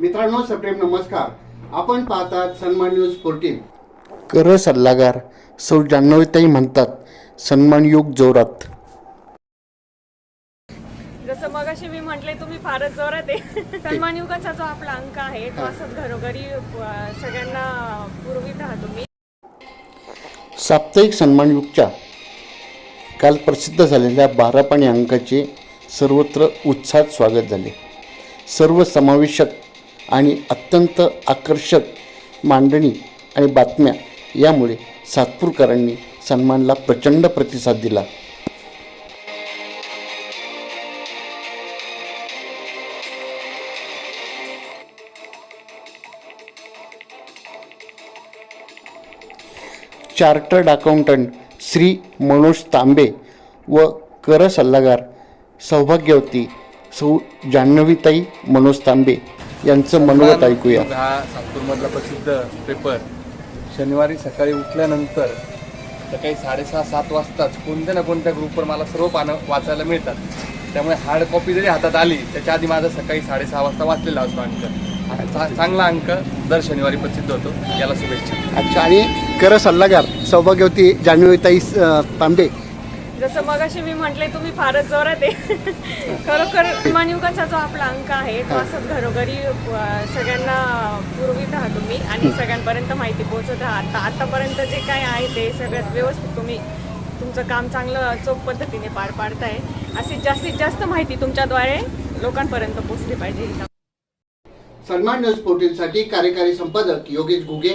मित्रांनो सप्रेम नमस्कार. आपण पाहतात सन्मान न्यूज फोर्टीन कर सल्लागार सौ जान्हवीताई म्हणतात सन्मान युग जोरात. जसं मगाशी मी म्हटले तुम्ही फारच जोरात आहे. सन्मान युगाचा जो आपला अंक आहे तो असंच घरोघरी सगळ्यांना पुरवित आहात तुम्ही. साप्ताहिक सन्मान युगच्या काल प्रसिद्ध झालेल्या बारापाणी अंकाचे सर्वत्र उत्साहात स्वागत झाले. सर्व समावेशक आणि अत्यंत आकर्षक मांडणी आणि बातम्या यामुळे सातपूरकरांनी सन्मानला प्रचंड प्रतिसाद दिला. चार्टर्ड अकाउंटंट श्री मनोज तांबे व कर सल्लागार सौभाग्यवती सौ जान्हवीताई मनोज तांबे यांचं मनोगत ऐकूया हा नागपूरमधला प्रसिद्ध पेपर शनिवारी सकाळी उठल्यानंतर सकाळी साडेसहा सात वाजताच कोणत्या ना कोणत्या ग्रुपवर मला सर्व पानं वाचायला मिळतात. त्यामुळे हार्ड कॉपी जरी हातात आली त्याच्या आधी माझा सकाळी साडेसहा वाजता वाचलेला असतो अंक. चांगला अंक दर शनिवारी प्रसिद्ध होतो. याला शुभेच्छा. अच्छा आणि कर सल्लागार सौभाग्यवती जान्हवीताई तांबे जसं मगाशी मी म्हटले तुम्ही फारच जोरात आहे. खरोखर सन्मान युगाचा जो आपला अंक आहे तो असंच घरोघरी सगळ्यांना पुरवित आहात तुम्ही आणि सगळ्यांपर्यंत माहिती पोहोचवत आहात आता आतापर्यंत जे काय आहे ते सगळ्यात व्यवस्थित तुम्ही तुमचं काम चांगलं चोख पद्धतीने पार पाडताय. अशी जास्तीत जास्त माहिती तुमच्याद्वारे लोकांपर्यंत पोहोचली पाहिजे. सन्मान न्यूज कार्यकारी संपादक योगेश घुगे